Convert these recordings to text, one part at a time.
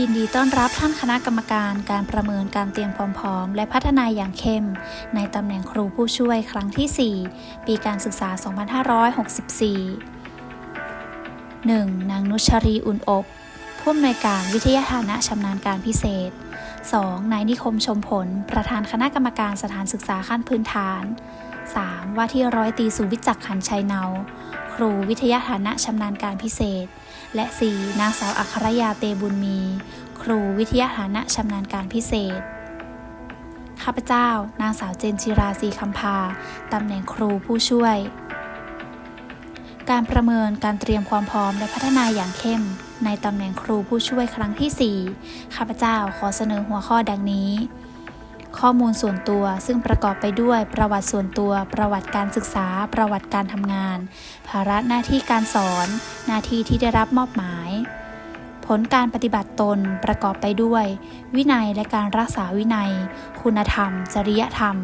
ยินดีต้อนรับท่านคณะกรรมการการประเมินการเตรียมพร้อมและพัฒนาอย่างเข้ม ในตำแหน่งครูผู้ช่วยครั้งที่ 4 ปีการศึกษา 2564 1. นางนุชรีอุ่นอบผู้อำนวยการวิทยาฐานะชำนาญการพิเศษ 2. นายนิคมชมผล ประธานคณะกรรมการสถานศึกษาขั้นพื้นฐาน 3. ว่าที่ร้อยตีสุวิจักขันชัยเนา ครูวิทยาฐานะชำนาญการพิเศษ และ 4. นางสาวอัครยาเตบุญมี ครูวิทยาฐานะชำนาญการพิเศษ ข้าพเจ้า นางสาวเจนจิราศีคำพาตำแหน่งครูผู้ช่วย การประเมินการเตรียมความพร้อมและพัฒนาอย่างเข้ม ในตำแหน่งครูผู้ช่วยครั้งที่ 4 ข้าพเจ้าขอเสนอหัวข้อดังนี้ ข้อมูลส่วนตัวซึ่งประกอบไปด้วย ประวัติส่วนตัว ประวัติการศึกษา ประวัติการทำงาน ภาระหน้าที่การสอน หน้าที่ที่ได้รับมอบหมาย ผลการปฏิบัติตนประกอบไปด้วย วินัยและการรักษาวินัย คุณธรรม จริยธรรม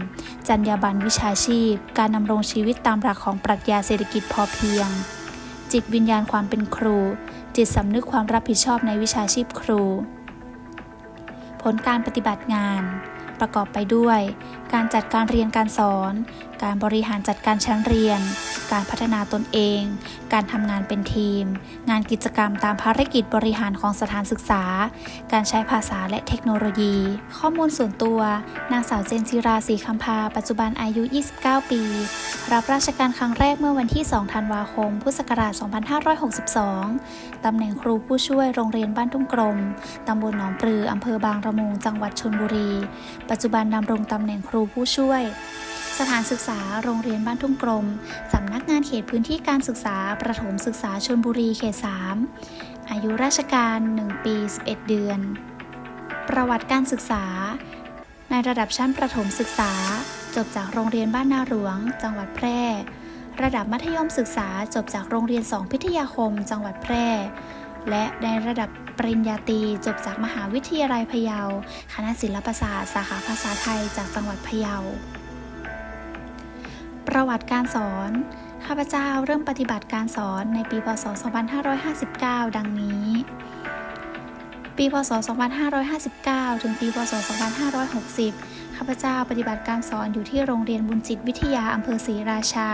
จรรยาบรรณวิชาชีพ การดำรงชีวิตตามหลักของปรัชญาเศรษฐกิจพอเพียง จิตวิญญาณความเป็นครู จิตสำนึกความรับผิดชอบในวิชาชีพครู ผลการปฏิบัติงาน ประกอบไปด้วย การจัดการเรียนการสอน การบริหารจัดการชั้นเรียน การพัฒนาตนเอง การทำงานเป็นทีม งานกิจกรรมตามภารกิจบริหารของสถานศึกษา การใช้ภาษาและเทคโนโลยี ข้อมูลส่วนตัว นางสาวเจนจิราศรีคำพา ปัจจุบันอายุ 29 ปี รับราชการครั้งแรกเมื่อวันที่ 2 ธันวาคม พุทธศักราช 2562 ตำแหน่งครูผู้ช่วยโรงเรียนบ้านทุ่งกรมตำบลหนองปลือ อำเภอบางระมุง จังหวัดชลบุรี ปัจจุบันดำรงตำแหน่งครูผู้ช่วย สถานศึกษาโรงเรียนบ้านทุ่งกรมสำนักงานเขตพื้นที่การศึกษาประถมศึกษาชลบุรีเขต 3 อายุราชการ 1 ปี 11 เดือน ประวัติการศึกษา ในระดับชั้นประถมศึกษา จบจากโรงเรียนบ้านนาหลวง จังหวัดแพร่ ระดับมัธยมศึกษาจบจากโรงเรียนสองพิทยาคม จังหวัดแพร่ และในระดับปริญญาตรีจบจากมหาวิทยาลัยพะเยา คณะศิลปศาสตร์ สาขาภาษาไทยจากจังหวัดพะเยา ประวัติการสอน ข้าพเจ้าเริ่มปฏิบัติการสอนในปีพศ 2559 ดังนี้ ปีพศ 2559 ถึงปีพศ 2560 ข้าพเจ้าปฏิบัติการสอนอยู่ที่โรงเรียนบุญจิตวิทยาอำเภอศรีราชา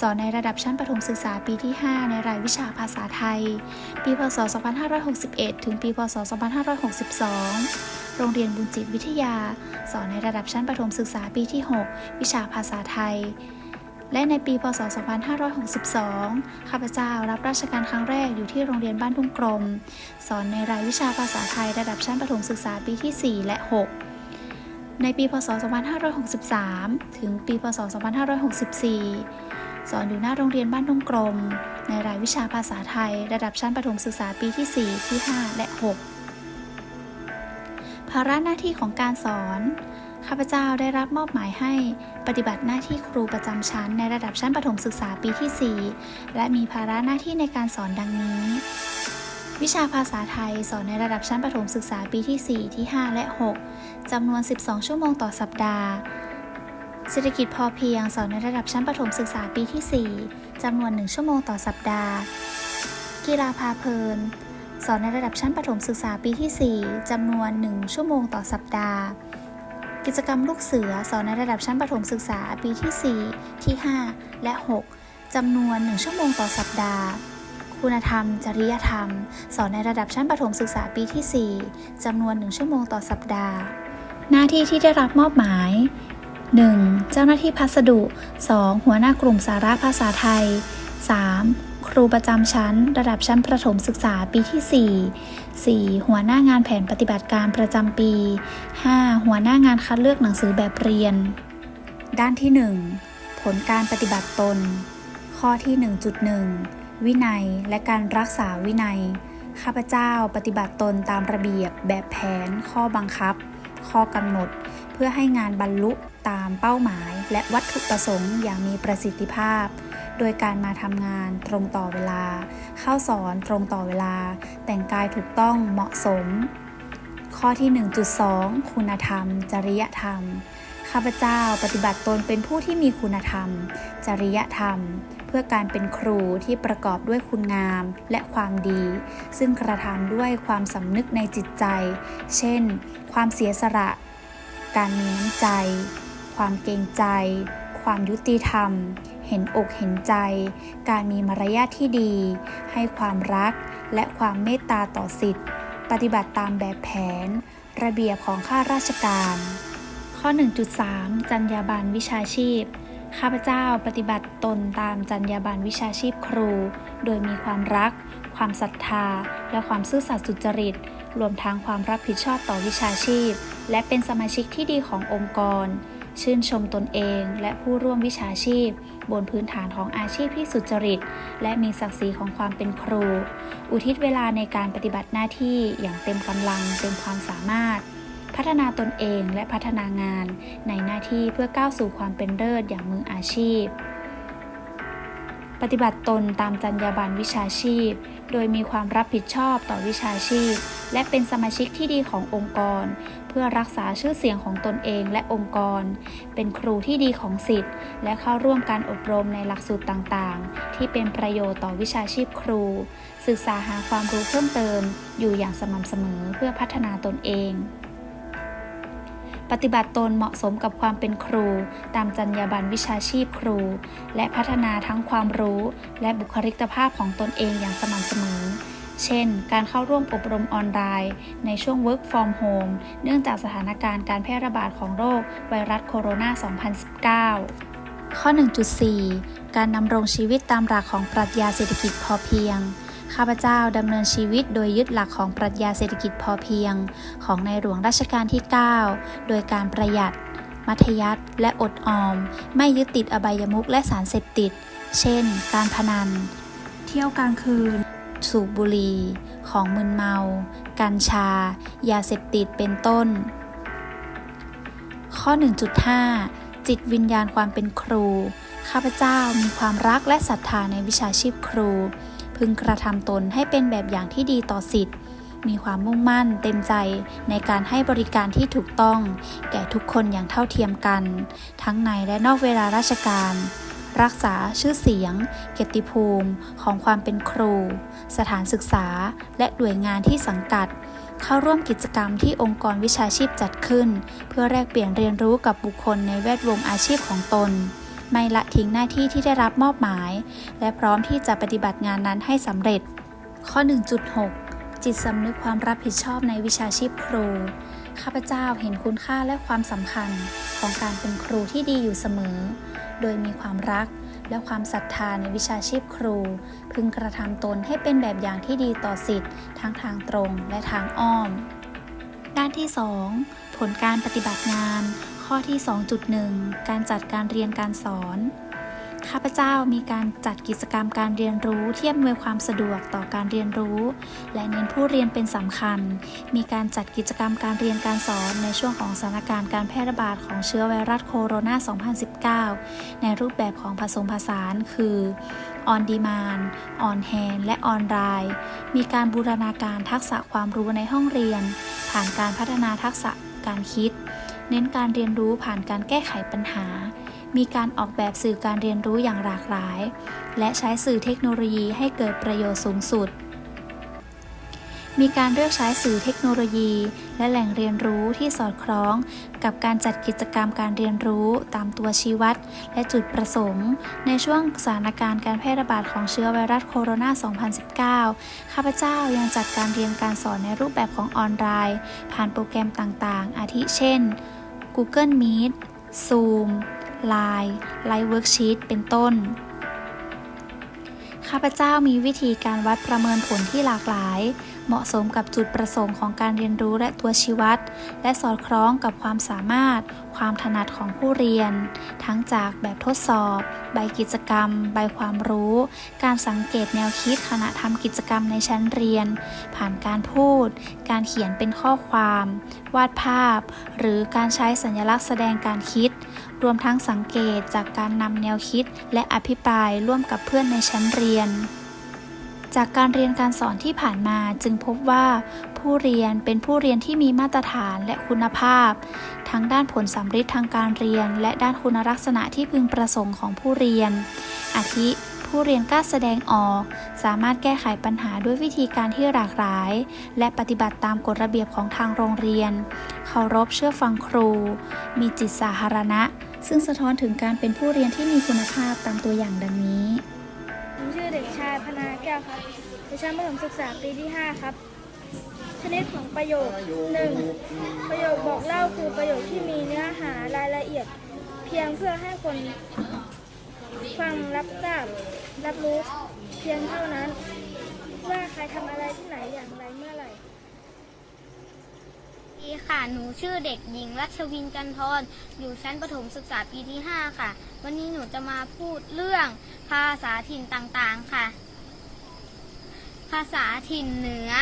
สอนในระดับชั้นประถมศึกษาปีที่ 5 ในรายวิชาภาษาไทย ปีพศ 2561 ถึงปีพศ 2562 รงเรียนบุญจิตวิทยา สอนในระดับชั้นประถมศึกษาปีที่ 6 วิชาภาษาไทย และในปีพศ 2562 ข้าพเจ้ารับราชการครั้งแรกอยู่ที่โรงเรียนบ้านทุ่งกรมสอนในรายวิชาภาษาไทยระดับชั้นประถมศึกษาปีที่ 4 และ 6ในปี พศ 2563 ถึงปี พศ 2564 สอนอยู่หน้าโรงเรียนบ้านทุ่งกรมในรายวิชาภาษาไทย ระดับชั้นประถมศึกษาปีที่ 4 ที่ 5 และ 6 ภาระหน้าที่ของการสอน ข้าพเจ้าได้รับมอบหมายให้ปฏิบัติหน้าที่ครูประจำชั้นในระดับชั้นประถมศึกษาปีที่ 4 และมีภาระหน้าที่ในการสอนดังนี้ วิชาภาษาไทยสอนในระดับชั้นประถมศึกษาปีที่ 4 ที่ 5 และ 6จำนวน 12 ชั่วโมงต่อสัปดาห์เศรษฐกิจพอเพียงสอนในระดับชั้นประถมศึกษาปีที่ 4 จำนวน 1 ชั่วโมงต่อสัปดาห์ กีฬาพาเพลิน สอนในระดับชั้นประถมศึกษาปีที่ 4 จำนวน 1 ชั่วโมงต่อสัปดาห์ กิจกรรมลูกเสือสอนในระดับชั้นประถมศึกษาปีที่ 4 ที่ 5 และ 6 จำนวน 1 ชั่วโมงต่อสัปดาห์ คุณธรรม จริยธรรม สอนในระดับชั้นประถมศึกษาปีที่ 4 จำนวน 1 ชั่วโมงต่อสัปดาห์ หน้าที่ที่ได้รับมอบหมาย 1. เจ้าหน้าที่พัสดุ 2. หัวหน้ากลุ่มสาระภาษาไทย 3. ครูประจำชั้น ระดับชั้นประถมศึกษาปีที่ 4 4. หัวหน้างานแผนปฏิบัติการประจำปี 5. หัวหน้างานคัดเลือกหนังสือแบบเรียน ด้านที่ 1 ผลการปฏิบัติตน ข้อที่ 1.1 วินัยและการรักษาวินัย ข้าพเจ้าปฏิบัติตนตามระเบียบแบบแผน ข้อบังคับ ข้อกำหนด เพื่อให้งานบรรลุตามเป้าหมาย และวัตถุประสงค์อย่างมีประสิทธิภาพ โดยการมาทำงานตรงต่อเวลา เข้าสอนตรงต่อเวลา แต่งกายถูกต้องเหมาะสม ข้อที่ 1.2 คุณธรรม จริยธรรม ข้าพเจ้าปฏิบัติตนเป็นผู้ที่มีคุณธรรม จริยธรรมพพื่อการเป็นครูที่ประกอบด้วยคุณงามและความดี ซึ่งกระทำด้วยความสำนึกในจิตใจ เช่น ความเสียสละ การมีน้ำใจ ความเกรงใจ ความยุติธรรม เห็นอกเห็นใจ การมีมารยาทที่ดี ให้ความรักและความเมตตาต่อสิทธิ์ ปฏิบัติตามแบบแผน ระเบียบของข้าราชการ ข้อ 1.3 จรรยาบรรณวิชาชีพ ข้าพเจ้าปฏิบัติตนตามจรรยาบรรณวิชาชีพครู โดยมีความรัก ความศรัทธา และความซื่อสัตย์สุจริต รวมทั้งความรับผิดชอบต่อวิชาชีพ และเป็นสมาชิกที่ดีขององค์กร ชื่นชมตนเองและผู้ร่วมวิชาชีพ บนพื้นฐานของอาชีพที่สุจริต และมีศักดิ์ศรีของความเป็นครู อุทิศเวลาในการปฏิบัติหน้าที่อย่างเต็มกำลังเต็มความสามารถ พัฒนาตนเองและพัฒนางาน ในหน้าที่เพื่อก้าวสู่ความเป็นเลิศอย่างมืออาชีพ ปฏิบัติตนตามจรรยาบรรณวิชาชีพ โดยมีความรับผิดชอบต่อวิชาชีพ และเป็นสมาชิกที่ดีขององค์กร เพื่อรักษาชื่อเสียงของตนเองและองค์กร เป็นครูที่ดีของสิทธิ์ และเข้าร่วมการอบรมในหลักสูตรต่างๆ ที่เป็นประโยชน์ต่อวิชาชีพครู ศึกษาหาความรู้เพิ่มเติม อยู่อย่างสม่ำเสมอเพื่อพัฒนาตนเอง ปฏิบัติตนเหมาะสมกับความเป็นครู ตามจรรยาบรรณวิชาชีพครู และพัฒนาทั้งความรู้ และบุคลิกภาพของตนเองอย่างสม่ำเสมอ เช่น การเข้าร่วมอบรมออนไลน์ ในช่วง Work from Home เนื่องจากสถานการณ์การแพร่ระบาดของโรคไวรัสโคโรนา 2019 ข้อ 1.4 การดำรงชีวิตตามหลักของปรัชญาเศรษฐกิจพอเพียง ข้าพเจ้าดำเนินชีวิตโดยยึดหลักของปรัชญาเศรษฐกิจพอเพียง ของในหลวงรัชกาลที่ 9 โดยการประหยัด มัธยัสถ์และอดออม ไม่ยึดติดอบายมุขและสารเสพติด เช่น การพนัน เที่ยวกลางคืน สูบบุหรี่ ของมึนเมา กัญชา ยาเสพติดเป็นต้น ข้อ 1.5 จิตวิญญาณความเป็นครู ข้าพเจ้ามีความรักและศรัทธาในวิชาชีพครู พึงกระทำตนให้เป็นแบบอย่างที่ดีต่อสิทธิ์ มีความมุ่งมั่นเต็มใจในการให้บริการที่ถูกต้อง แก่ทุกคนอย่างเท่าเทียมกัน ทั้งในและนอกเวลาราชการ รักษาชื่อเสียง เกียรติภูมิของความเป็นครู สถานศึกษา และหน่วยงานที่สังกัดเข้าร่วมกิจกรรมที่องค์กรวิชาชีพจัดขึ้น เพื่อแลกเปลี่ยนเรียนรู้กับบุคคลในแวดวงอาชีพของตน ไม่ละทิ้งหน้าที่ที่ได้รับมอบหมาย และพร้อมที่จะปฏิบัติงานนั้นให้สำเร็จ ข้อ 1.6 จิตสำนึกความรับผิดชอบในวิชาชีพครู ข้าพเจ้าเห็นคุณค่าและความสำคัญของการเป็นครูที่ดีอยู่เสมอ โดยมีความรักและความศรัทธาในวิชาชีพครู พึงกระทำตนให้เป็นแบบอย่างที่ดีต่อสิทธิ์ทั้งทางตรงและทางอ้อม ด้านที่ 2 ผลการปฏิบัติงาน ข้อที่ 2.1 การจัดการเรียนการสอน ข้าพเจ้ามีการจัดกิจกรรมการเรียนรู้ที่อำนวยความสะดวกต่อการเรียนรู้ และเน้นผู้เรียนเป็นสำคัญ มีการจัดกิจกรรมการเรียนการสอนในช่วงของสถานการณ์การแพร่ระบาดของเชื้อไวรัสโคโรนา 2019 ในรูปแบบของผสมผสานคือ On Demand On Hand และ On Line มีการบูรณาการทักษะความรู้ในห้องเรียน ผ่านการพัฒนาทักษะการคิด เน้นการเรียนรู้ผ่านการแก้ไขปัญหา มีการออกแบบสื่อการเรียนรู้อย่างหลากหลาย และใช้สื่อเทคโนโลยีให้เกิดประโยชน์สูงสุด มีการเลือกใช้สื่อเทคโนโลยี และแหล่งเรียนรู้ที่สอดคล้อง กับการจัดกิจกรรมการเรียนรู้ตามตัวชี้วัด และจุดประสงค์ ในช่วงสถานการณ์การแพร่ระบาดของเชื้อไวรัสโคโรนา 2019 ข้าพเจ้ายังจัดการเรียนการสอนในรูปแบบของออนไลน์ ผ่านโปรแกรมต่างๆ อาทิเช่น Google Meet Zoom Line Live Worksheet เป็นต้น ข้าพเจ้ามีวิธีการวัดประเมินผลที่หลากหลาย เหมาะสมกับจุดประสงค์ของการเรียนรู้และตัวชี้วัด และสอดคล้องกับความสามารถ ความถนัดของผู้เรียน ทั้งจากแบบทดสอบ ใบกิจกรรม ใบความรู้ การสังเกตแนวคิดขณะทำกิจกรรมในชั้นเรียน ผ่านการพูด การเขียนเป็นข้อความ วาดภาพ หรือการใช้สัญลักษณ์แสดงการคิด รวมทั้งสังเกตจากการนำแนวคิดและอภิปรายร่วมกับเพื่อนในชั้นเรียน จากการเรียนการสอนที่ผ่านมาจึงพบว่า ผู้เรียนเป็นผู้เรียนที่มีมาตรฐานและคุณภาพ ทั้งด้านผลสัมฤทธิ์ทางการเรียน และด้านคุณลักษณะที่พึงประสงค์ของผู้เรียน อาทิ ผู้เรียนกล้าแสดงออก สามารถแก้ไขปัญหาด้วยวิธีการที่หลากหลาย และปฏิบัติตามกฎระเบียบของทางโรงเรียน เคารพเชื่อฟังครู มีจิตสาธารณะ ซึ่งสะท้อนถึงการเป็นผู้เรียนที่มีคุณภาพตามตัวอย่างดังนี้ เด็กชาแก้วครับอยู่ชั้นประถมศึกษาปีที่ 5 ครับ ชนิดของประโยค 1. ประโยคบอกเล่าคือประโยคที่มีเนื้อหารายละเอียด เพียงเพื่อให้คนฟังรับทราบรับรู้เพียงเท่านั้น ว่าใครทำอะไรที่ไหนอย่างไรเมื่อไหร่ดีค่ะ หนูชื่อเด็กหญิงรัชวินจันทรอยู่ชั้นประถมศึกษาปีที่ 5 ค่ะ วันนี้หนูจะมาพูดเรื่องภาษาถิ่นต่างๆ ค่ะ ภาษาถิ่นเหนือ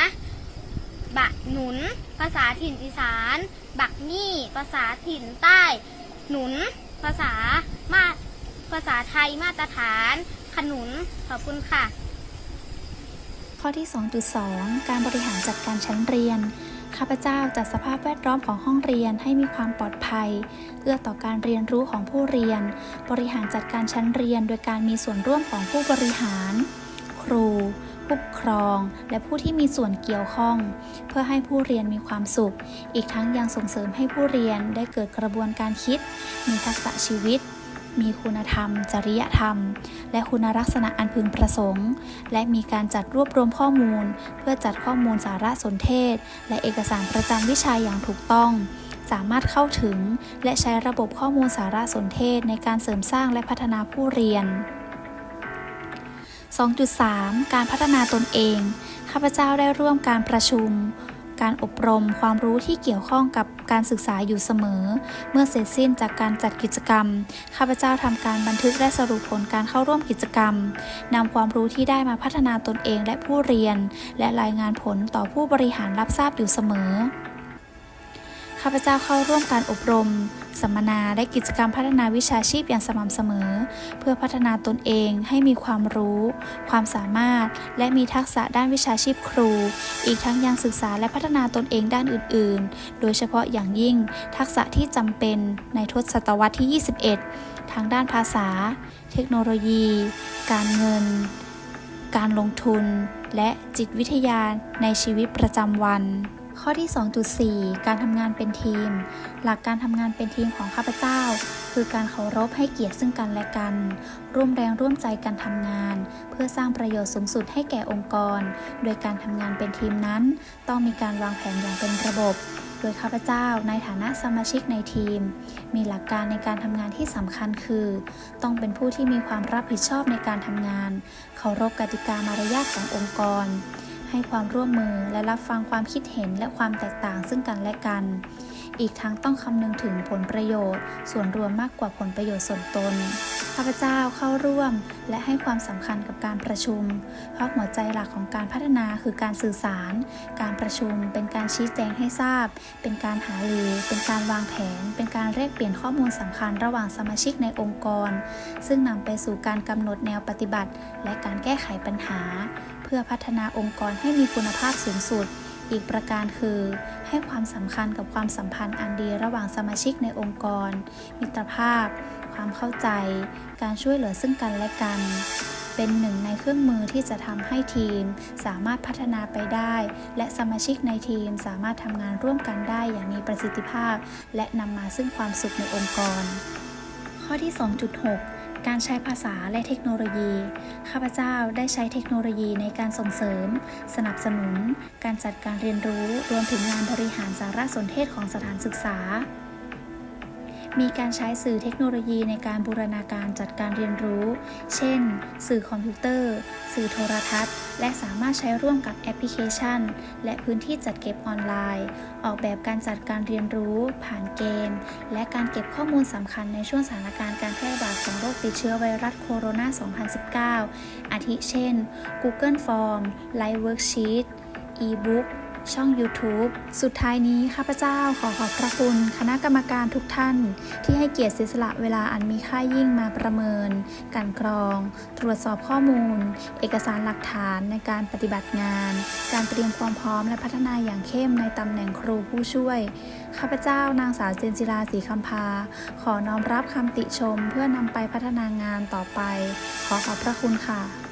บะหนุน ภาษาถิ่นอีสาน บักนี่ ภาษาถิ่นใต้ หนุน ภาษามาภาษาไทยมาตรฐาน ขนุน ขอบคุณค่ะ ข้อที่ 2.2 การบริหารจัดการชั้นเรียน ข้าพเจ้าจัดสภาพแวดล้อมของห้องเรียนให้มีความปลอดภัย เอื้อต่อการเรียนรู้ของผู้เรียน บริหารจัดการชั้นเรียนโดยการมีส่วนร่วมของผู้บริหาร ครู ผู้ปกครอง และผู้ที่มีส่วนเกี่ยวข้อง เพื่อให้ผู้เรียนมีความสุข อีกทั้งยังส่งเสริมให้ผู้เรียนได้เกิดกระบวนการคิด มีทักษะชีวิต มีคุณธรรม จริยธรรม และคุณลักษณะอันพึงประสงค์ และมีการจัดรวบรวมข้อมูล เพื่อจัดข้อมูลสารสนเทศ และเอกสารประจำวิชาอย่างถูกต้องสามารถเข้าถึง และใช้ระบบข้อมูลสารสนเทศในการเสริมสร้างและพัฒนาผู้เรียน 2.3 การพัฒนาตนเอง ข้าพเจ้าได้ร่วมการประชุม การอบรมความรู้ที่เกี่ยวข้องกับการศึกษาอยู่เสมอ เมื่อเสร็จสิ้นจากการจัดกิจกรรม ข้าพเจ้าทำการบันทึกและสรุปผลการเข้าร่วมกิจกรรมนำความรู้ที่ได้มาพัฒนาตนเองและผู้เรียน และรายงานผลต่อผู้บริหารรับทราบอยู่เสมอ ข้าพเจ้าเข้าร่วมการอบรม สัมมนาและกิจกรรมพัฒนาวิชาชีพอย่างสม่ำเสมอ เพื่อพัฒนาตนเองให้มีความรู้ ความสามารถ และมีทักษะด้านวิชาชีพครู อีกทั้งยังศึกษาและพัฒนาตนเองด้านอื่น ๆ โดยเฉพาะอย่างยิ่ง ทักษะที่จำเป็นในทศตวรรษที่ 21 ทางด้านภาษา เทคโนโลยี การเงิน การลงทุน และจิตวิทยาในชีวิตประจำวัน ข้อที่ 2.4 การทำงานเป็นทีม หลักการทำงานเป็นทีมของข้าพเจ้า คือการเคารพให้เกียรติซึ่งกันและกัน ร่วมแรงร่วมใจกันทำงาน เพื่อสร้างประโยชน์สูงสุดให้แก่องค์กร โดยการทำงานเป็นทีมนั้น ต้องมีการวางแผนอย่างเป็นระบบ โดยข้าพเจ้าในฐานะสมาชิกในทีม มีหลักการในการทำงานที่สำคัญคือ ต้องเป็นผู้ที่มีความรับผิดชอบในการทำงาน เคารพกติกามารยาทขององค์กร ให้ความร่วมมือและรับฟังความคิดเห็นและความแตกต่างซึ่งกันและกัน อีกทั้งต้องคำนึงถึงผลประโยชน์ ส่วนรวมมากกว่าผลประโยชน์ส่วนตนข้าพเจ้าเข้าร่วม และให้ความสำคัญกับการประชุม เพราะหัวใจหลักของการพัฒนาคือการสื่อสาร การประชุมเป็นการชี้แจงให้ทราบ เป็นการหารือ เป็นการวางแผน เป็นการแลกเปลี่ยนข้อมูลสำคัญระหว่างสมาชิกในองค์กร ซึ่งนำไปสู่การกำหนดแนวปฏิบัติ และการแก้ไขปัญหา พื่อพัฒนาองค์กรให้มีคุณภาพสูงสุด อีกประการคือ ให้ความสำคัญกับความสัมพันธ์อันดีระหว่างสมาชิกในองค์กร มิตรภาพ ความเข้าใจ การช่วยเหลือซึ่งกันและกัน เป็นหนึ่งในเครื่องมือที่จะทำให้ทีม สามารถพัฒนาไปได้ และสมาชิกในทีมสามารถทำงานร่วมกันได้อย่างมีประสิทธิภาพ และนำมาซึ่งความสุขในองค์กร ข้อที่ 2.6 การใช้ภาษาและเทคโนโลยี ข้าพเจ้าได้ใช้เทคโนโลยีในการส่งเสริม สนับสนุน การจัดการเรียนรู้ รวมถึงงานบริหารสารสนเทศของสถานศึกษา มีการใช้สื่อเทคโนโลยีในการบูรณาการจัดการเรียนรู้ เช่น สื่อคอมพิวเตอร์ สื่อโทรทัศน์ และสามารถใช้ร่วมกับแอปพลิเคชัน และพื้นที่จัดเก็บออนไลน์ ออกแบบการจัดการเรียนรู้ ผ่านเกมและการเก็บข้อมูลสำคัญในช่วงสถานการณ์การแพร่ระบาดของโรคติดเชื้อไวรัสโคโรนา 2019 อาทิเช่น Google Form Live Worksheet e-book ช่อง YouTube สุดท้ายนี้ข้าพเจ้าขอขอบพระคุณคณะกรรมการทุกท่าน ที่ให้เกียรติเสียสละเวลาอันมีค่ายิ่งมาประเมินกลันกรอง ตรวจสอบข้อมูล เอกสารหลักฐานในการปฏิบัติงาน การเตรียมความพร้อมและพัฒนาอย่างเข้มในตำแหน่งครูผู้ช่วย ข้าพเจ้านางสาวเจนจิราศรีคำพา ขอน้อมรับคำติชม เพื่อนำไปพัฒนางานต่อไป ขอขอบพระคุณค่ะ